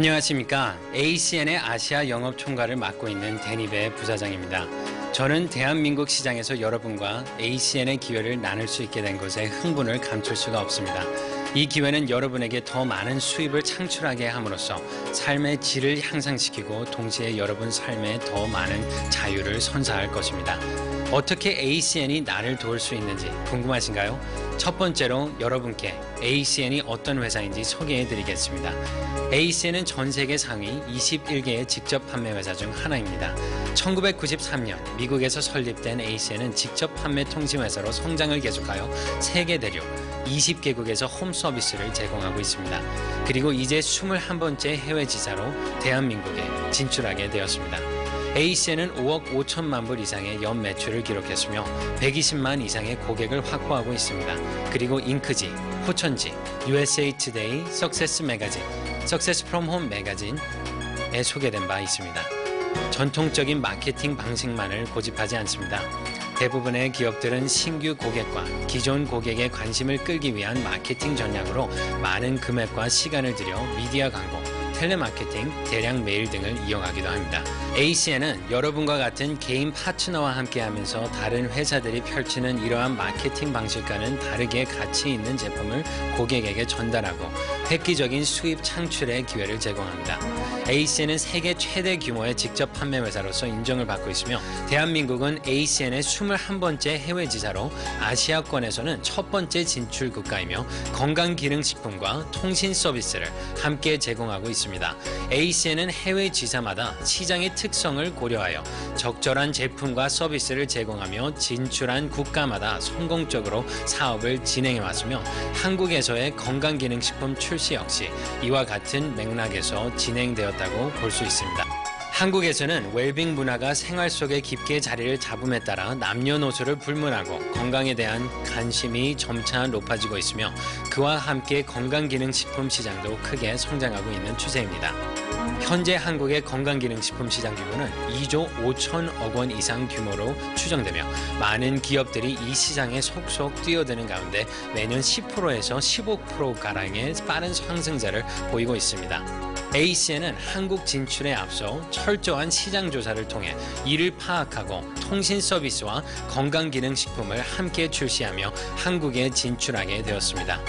안녕하십니까. ACN의 아시아 영업 총괄을 맡고 있는 데니베 부사장입니다. 저는 대한민국 시장에서 여러분과 ACN의 기회를 나눌 수 있게 된 것에 흥분을 감출 수가 없습니다. 이 기회는 여러분에게 더 많은 수입을 창출하게 함으로써 삶의 질을 향상시키고 동시에 여러분 삶에 더 많은 자유를 선사할 것입니다. 어떻게 ACN이 나를 도울 수 있는지 궁금하신가요? 첫 번째로 여러분께 ACN이 어떤 회사인지 소개해 드리겠습니다. ACN은 전 세계 상위 21개의 직접 판매 회사 중 하나입니다. 1993년 미국에서 설립된 ACN은 직접 판매 통신 회사로 성장을 계속하여 세계 대륙 20개국에서 홈 서비스를 제공하고 있습니다. 그리고 이제 21번째 해외 지사로 대한민국에 진출하게 되었습니다. ACN은 5억 5천만 불 이상의 연 매출을 기록했으며 120만 이상의 고객을 확보하고 있습니다. 그리고 잉크지, 호천지, USA Today, 석세스 매거진, 석세스 프롬 홈 매거진에 소개된 바 있습니다. 전통적인 마케팅 방식만을 고집하지 않습니다. 대부분의 기업들은 신규 고객과 기존 고객의 관심을 끌기 위한 마케팅 전략으로 많은 금액과 시간을 들여 미디어 광고, 텔레마케팅, 대량 메일 등을 이용하기도 합니다. ACN은 여러분과 같은 개인 파트너와 함께하면서 다른 회사들이 펼치는 이러한 마케팅 방식과는 다르게 가치 있는 제품을 고객에게 전달하고 획기적인 수입 창출의 기회를 제공합니다. ACN은 세계 최대 규모의 직접 판매 회사로서 인정을 받고 있으며 대한민국은 ACN의 21번째 해외 지사로 아시아권에서는 첫 번째 진출 국가이며 건강기능식품과 통신 서비스를 함께 제공하고 있습니다. ACN은 해외 지사마다 시장의 특성을 고려하여 적절한 제품과 서비스를 제공하며 진출한 국가마다 성공적으로 사업을 진행해 왔으며 한국에서의 건강기능식품 출시 역시 이와 같은 맥락에서 진행되 었다고 볼 수 있습니다. 한국에서는 웰빙 문화가 생활 속에 깊게 자리를 잡음에 따라 남녀노소를 불문하고 건강에 대한 관심이 점차 높아지고 있으며 그와 함께 건강기능식품 시장도 크게 성장하고 있는 추세입니다. 현재 한국의 건강기능식품 시장 규모는 2조 5천억 원 이상 규모로 추정되며 많은 기업들이 이 시장에 속속 뛰어드는 가운데 매년 10%에서 15%가량의 빠른 상승세를 보이고 있습니다. ACN은 한국 진출에 앞서 철저한 시장 조사를 통해 이를 파악하고 통신 서비스와 건강기능식품을 함께 출시하며 한국에 진출하게 되었습니다.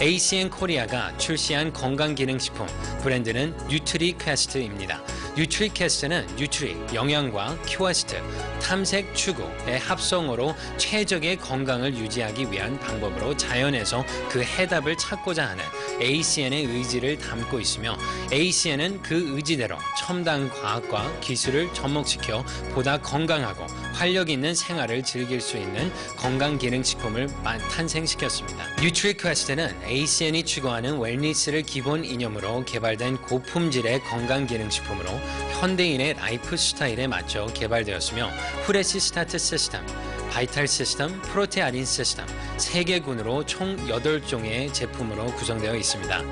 ACN 코리아가 출시한 건강기능식품 브랜드는 뉴트리 퀘스트입니다. 뉴트리 퀘스트는 뉴트리, 영양과 퀘스트, 탐색 추구의 합성어로 최적의 건강을 유지하기 위한 방법으로 자연에서 그 해답을 찾고자 하는 ACN의 의지를 담고 있으며 ACN은 그 의지대로 첨단 과학과 기술을 접목시켜 보다 건강하고 활력 있는 생활을 즐길 수 있는 건강기능식품을 탄생시켰습니다. 뉴트리 퀘스트는 ACN이 추구하는 웰니스를 기본 이념으로 개발된 고품질의 건강기능식품으로 현대인의 라이프 스타일에 맞춰 개발되었으며 후레시 스타트 시스템, 바이탈 시스템, 프로테아린 시스템 3개군으로 총 8종의 제품으로 구성되어 있습니다.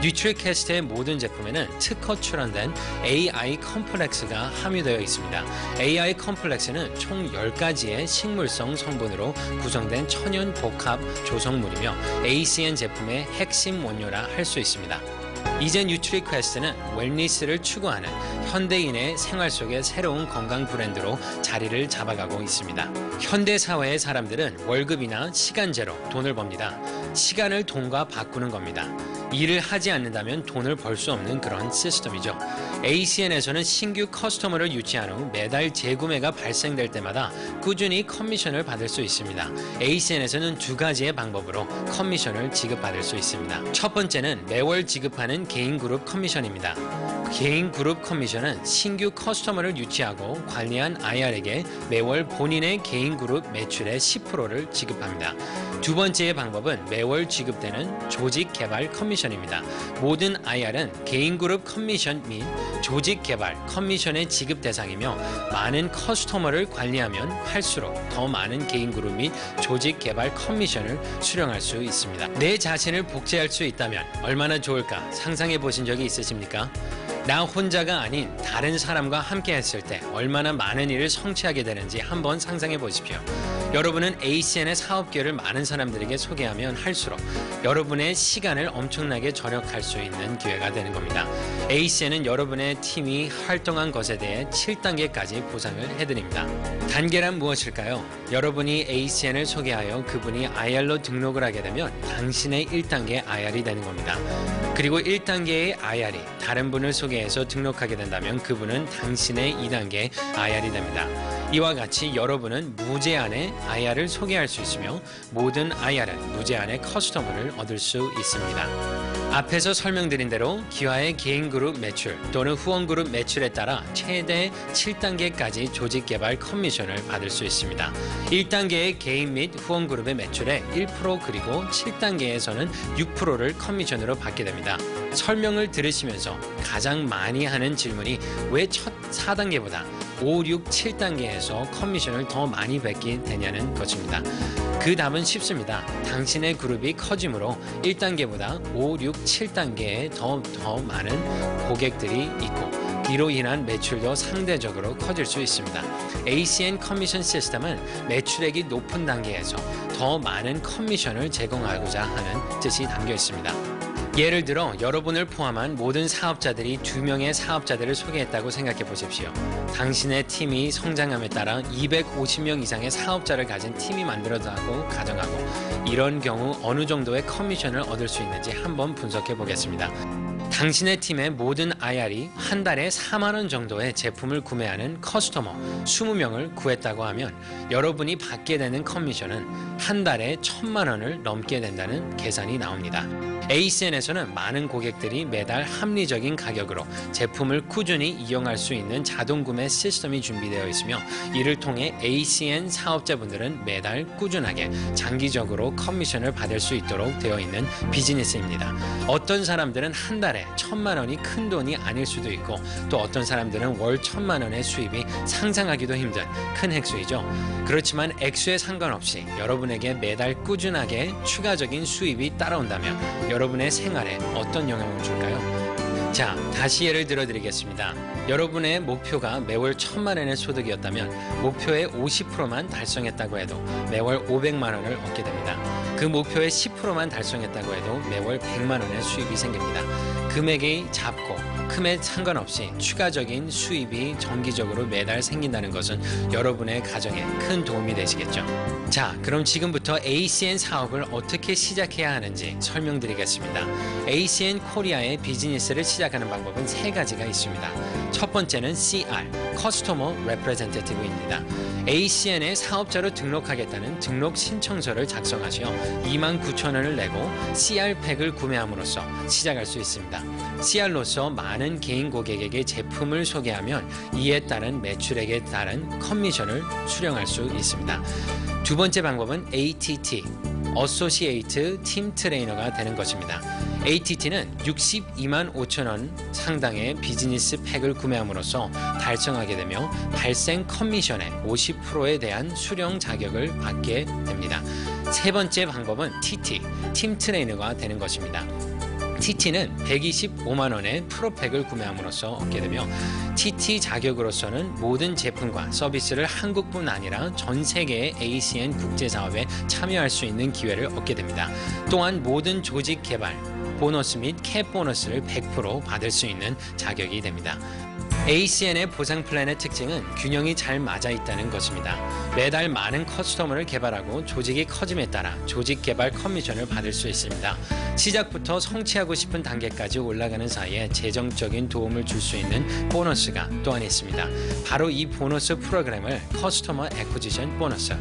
뉴트리캐스트의 모든 제품에는 특허 출원된 AI 컴플렉스가 함유되어 있습니다. AI 컴플렉스는 총 10가지의 식물성 성분으로 구성된 천연 복합 조성물이며 ACN 제품의 핵심 원료라 할 수 있습니다. 이제 뉴트리 퀘스트는 웰니스를 추구하는 현대인의 생활 속의 새로운 건강 브랜드로 자리를 잡아가고 있습니다. 현대 사회의 사람들은 월급이나 시간제로 돈을 법니다. 시간을 돈과 바꾸는 겁니다. 일을 하지 않는다면 돈을 벌 수 없는 그런 시스템이죠. ACN에서는 신규 커스터머를 유치한 후 매달 재구매가 발생될 때마다 꾸준히 커미션을 받을 수 있습니다. ACN에서는 두 가지의 방법으로 커미션을 지급받을 수 있습니다. 첫 번째는 매월 지급하는 개인 그룹 커미션입니다. 개인 그룹 커미션은 신규 커스터머를 유치하고 관리한 IR에게 매월 본인의 개인 그룹 매출의 10%를 지급합니다. 두 번째의 방법은 매월 지급되는 조직 개발 커미션입니다. 모든 IR은 개인 그룹 커미션 및 조직 개발 커미션의 지급 대상이며 많은 커스터머를 관리하면 할수록 더 많은 개인 그룹 및 조직 개발 커미션을 수령할 수 있습니다. 내 자신을 복제할 수 있다면 얼마나 좋을까 상상해 보신 적이 있으십니까? 나 혼자가 아닌 다른 사람과 함께 했을 때 얼마나 많은 일을 성취하게 되는지 한번 상상해 보십시오. 여러분은 ACN의 사업 기회를 많은 사람들에게 소개하면 할수록 여러분의 시간을 엄청나게 절약할 수 있는 기회가 되는 겁니다. ACN은 여러분의 팀이 활동한 것에 대해 7단계까지 보상을 해드립니다. 단계란 무엇일까요? 여러분이 ACN을 소개하여 그분이 IR로 등록을 하게 되면 당신의 1단계 IR이 되는 겁니다. 그리고 1단계의 IR이 다른 분을 소개해서 등록하게 된다면 그분은 당신의 2단계 IR이 됩니다. 이와 같이 여러분은 무제한의 IR을 소개할 수 있으며 모든 IR은 무제한의 커스터머를 얻을 수 있습니다. 앞에서 설명드린 대로 기화의 개인 그룹 매출 또는 후원 그룹 매출에 따라 최대 7단계까지 조직 개발 커미션을 받을 수 있습니다. 1단계의 개인 및 후원 그룹의 매출의 1% 그리고 7단계에서는 6%를 커미션으로 받게 됩니다. 설명을 들으시면서 가장 많이 하는 질문이 왜 첫 4단계보다 5, 6, 7단계에서 커미션을 더 많이 받게 되냐는 것입니다. 그 답은 쉽습니다. 당신의 그룹이 커지므로 1단계보다 5, 6, 7단계에 더, 더 많은 고객들이 있고 이로 인한 매출도 상대적으로 커질 수 있습니다. ACN 커미션 시스템은 매출액이 높은 단계에서 더 많은 커미션을 제공하고자 하는 뜻이 담겨 있습니다. 예를 들어 여러분을 포함한 모든 사업자들이 두 명의 사업자들을 소개했다고 생각해 보십시오. 당신의 팀이 성장함에 따라 250명 이상의 사업자를 가진 팀이 만들어졌다고 가정하고 이런 경우 어느 정도의 커미션을 얻을 수 있는지 한번 분석해 보겠습니다. 당신의 팀의 모든 IR이 한 달에 4만 원 정도의 제품을 구매하는 커스터머 20명을 구했다고 하면 여러분이 받게 되는 커미션은 한 달에 1천만 원을 넘게 된다는 계산이 나옵니다. ACN에서는 많은 고객들이 매달 합리적인 가격으로 제품을 꾸준히 이용할 수 있는 자동 구매 시스템이 준비되어 있으며 이를 통해 ACN 사업자분들은 매달 꾸준하게 장기적으로 커미션을 받을 수 있도록 되어 있는 비즈니스입니다. 어떤 사람들은 한 달에 천만 원이 큰 돈이 아닐 수도 있고 또 어떤 사람들은 월 천만 원의 수입이 상상하기도 힘든 큰 액수이죠. 그렇지만 액수에 상관없이 여러분에게 매달 꾸준하게 추가적인 수입이 따라온다면 여러분의 생활에 어떤 영향을 줄까요? 자, 다시 예를 들어 드리겠습니다. 여러분의 목표가 매월 천만 원의 소득이었다면 목표의 50%만 달성했다고 해도 매월 500만 원을 얻게 됩니다. 그 목표의 10%만 달성했다고 해도 매월 100만 원의 수입이 생깁니다. 금액이 작고 금에 상관없이 추가적인 수입이 정기적으로 매달 생긴다는 것은 여러분의 가정에 큰 도움이 되시겠죠. 자, 그럼 지금부터 ACN 사업을 어떻게 시작해야 하는지 설명드리겠습니다. ACN 코리아의 비즈니스를 시작하는 방법은 세 가지가 있습니다. 첫 번째는 CR, Customer Representative입니다. ACN에 사업자로 등록하겠다는 등록 신청서를 작성하시어 2만 9천 원을 내고 CR팩을 구매함으로써 시작할 수 있습니다. CR로서 많은 개인 고객에게 제품을 소개하면 이에 따른 매출액에 따른 커미션을 수령할 수 있습니다. 두 번째 방법은 ATT, 어소시에이트 팀 트레이너가 되는 것입니다. ATT는 62만 5천 원 상당의 비즈니스 팩을 구매함으로써 달성하게 되며 발생 커미션의 50%에 대한 수령 자격을 받게 됩니다. 세 번째 방법은 TT, 팀 트레이너가 되는 것입니다. TT는 125만 원의 프로팩을 구매함으로써 얻게 되며 TT 자격으로서는 모든 제품과 서비스를 한국뿐 아니라 전 세계의 ACN 국제 사업에 참여할 수 있는 기회를 얻게 됩니다. 또한 모든 조직 개발 보너스 및 캡 보너스를 100% 받을 수 있는 자격이 됩니다. ACN의 보상 플랜의 특징은 균형이 잘 맞아 있다는 것입니다. 매달 많은 커스터머를 개발하고 조직이 커짐에 따라 조직 개발 커미션을 받을 수 있습니다. 시작부터 성취하고 싶은 단계까지 올라가는 사이에 재정적인 도움을 줄 수 있는 보너스가 또한 있습니다. 바로 이 보너스 프로그램을 커스터머 에코지션 보너스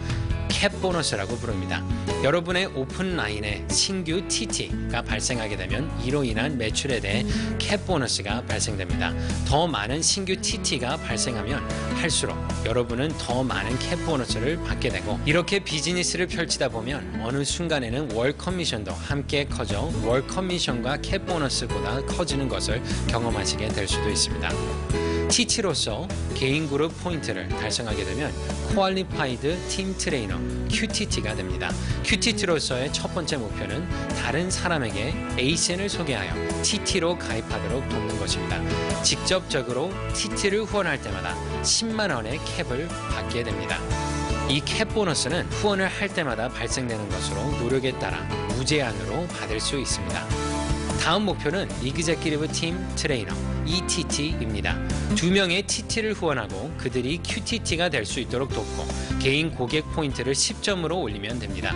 캡 보너스라고 부릅니다. 여러분의 오픈 라인에 신규 TT가 발생하게 되면 이로 인한 매출에 대해 캡 보너스가 발생됩니다. 더 많은 신규 TT가 발생하면 할수록 여러분은 더 많은 캡 보너스를 받게 되고 이렇게 비즈니스를 펼치다 보면 어느 순간에는 월 커미션도 함께 커져 월 커미션과 캡 보너스보다 커지는 것을 경험하시게 될 수도 있습니다. TT로서 개인 그룹 포인트를 달성하게 되면 퀄리파이드 팀 트레이너 QTT가 됩니다. QTT로서의 첫 번째 목표는 다른 사람에게 ACN을 소개하여 TT로 가입하도록 돕는 것입니다. 직접적으로 TT를 후원할 때마다 10만 원의 캡을 받게 됩니다. 이 캡 보너스는 후원을 할 때마다 발생되는 것으로 노력에 따라 무제한으로 받을 수 있습니다. 다음 목표는 이그제키리브 팀 트레이너 ETT입니다. 두 명의 TT를 후원하고 그들이 QTT가 될 수 있도록 돕고 개인 고객 포인트를 10점으로 올리면 됩니다.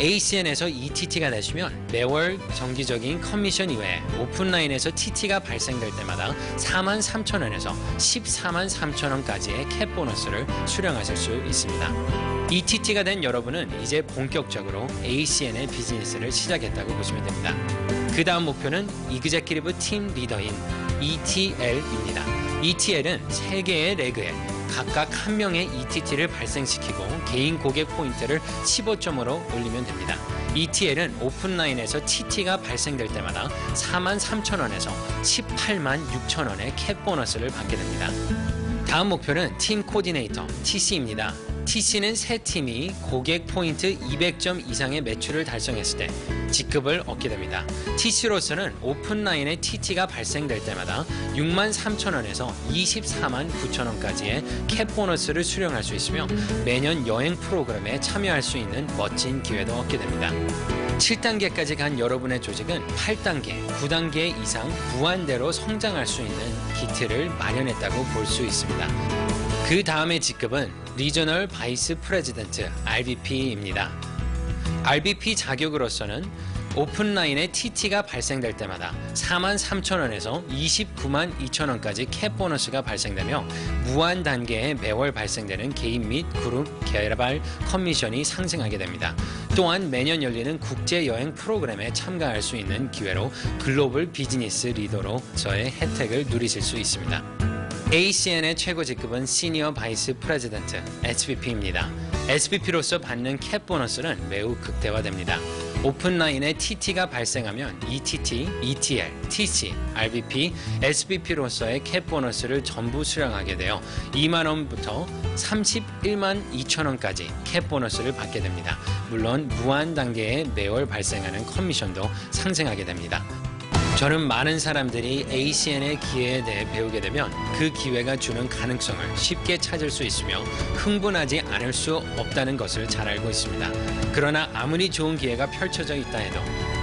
ACN에서 ETT가 되시면 매월 정기적인 커미션 이외에 오픈라인에서 TT가 발생될 때마다 4만 3천 원에서 14만 3천 원까지의 캡 보너스를 수령하실 수 있습니다. ETT가 된 여러분은 이제 본격적으로 ACN의 비즈니스를 시작했다고 보시면 됩니다. 그 다음 목표는 이그제키리브 팀 리더인 ETL입니다. ETL은 세 개의 레그에 각각 한 명의 ETT를 발생시키고 개인 고객 포인트를 15점으로 올리면 됩니다. ETL은 오픈라인에서 TT가 발생될 때마다 4만 3천 원에서 18만 6천 원의 캡 보너스를 받게 됩니다. 다음 목표는 팀 코디네이터 TC입니다. TC는 세 팀이 고객 포인트 200점 이상의 매출을 달성했을 때 직급을 얻게 됩니다. TC로서는 오픈라인에 TT가 발생될 때마다 6만 3천 원에서 24만 9천 원까지의 캡 보너스를 수령할 수 있으며 매년 여행 프로그램에 참여할 수 있는 멋진 기회도 얻게 됩니다. 7단계까지 간 여러분의 조직은 8단계, 9단계 이상 무한대로 성장할 수 있는 기틀을 마련했다고 볼 수 있습니다. 그 다음의 직급은 리저널 바이스 프레지던트 RVP입니다. RVP 자격으로서는 오픈라인에 TT가 발생될 때마다 4만 3천 원에서 29만 2천 원까지 캡 보너스가 발생되며 무한 단계에 매월 발생되는 개인 및 그룹 개발 커미션이 상승하게 됩니다. 또한 매년 열리는 국제 여행 프로그램에 참가할 수 있는 기회로 글로벌 비즈니스 리더로서의 혜택을 누리실 수 있습니다. ACN의 최고 직급은 시니어 바이스 프레지던트 SVP입니다. SVP로서 받는 캡 보너스는 매우 극대화됩니다. 오픈라인에 TT가 발생하면 ETT, ETL, TC, RVP, SVP로서의 캡 보너스를 전부 수령하게 되어 2만 원부터 31만 2천 원까지 캡 보너스를 받게 됩니다. 물론 무한 단계에 매월 발생하는 커미션도 상승하게 됩니다. 저는 많은 사람들이 ACN의 기회에 대해 배우게 되면 그 기회가 주는 가능성을 쉽게 찾을 수 있으며 흥분하지 않을 수 없다는 것을 잘 알고 있습니다. 그러나 아무리 좋은 기회가 펼쳐져 있다 해도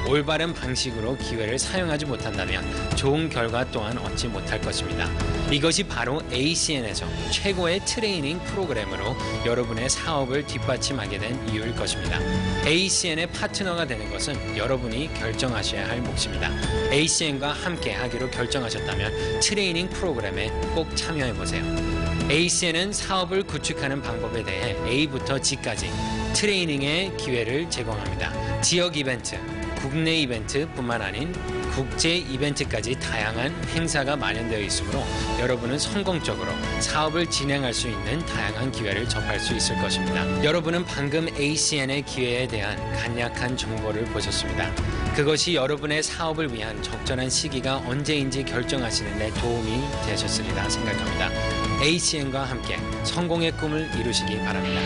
올바른 방식으로 기회를 사용하지 못한다면 좋은 결과 또한 얻지 못할 것입니다. 이것이 바로 ACN에서 최고의 트레이닝 프로그램으로 여러분의 사업을 뒷받침하게 된 이유일 것입니다. ACN의 파트너가 되는 것은 여러분이 결정하셔야 할 몫입니다. ACN과 함께 하기로 결정하셨다면 트레이닝 프로그램에 꼭 참여해 보세요. ACN은 사업을 구축하는 방법에 대해 A부터 G까지 트레이닝의 기회를 제공합니다. 지역 이벤트, 국내 이벤트뿐만 아닌 국제 이벤트까지 다양한 행사가 마련되어 있으므로 여러분은 성공적으로 사업을 진행할 수 있는 다양한 기회를 접할 수 있을 것입니다. 여러분은 방금 ACN의 기회에 대한 간략한 정보를 보셨습니다. 그것이 여러분의 사업을 위한 적절한 시기가 언제인지 결정하시는 데 도움이 되셨으리라 생각합니다. ACN과 함께 성공의 꿈을 이루시기 바랍니다.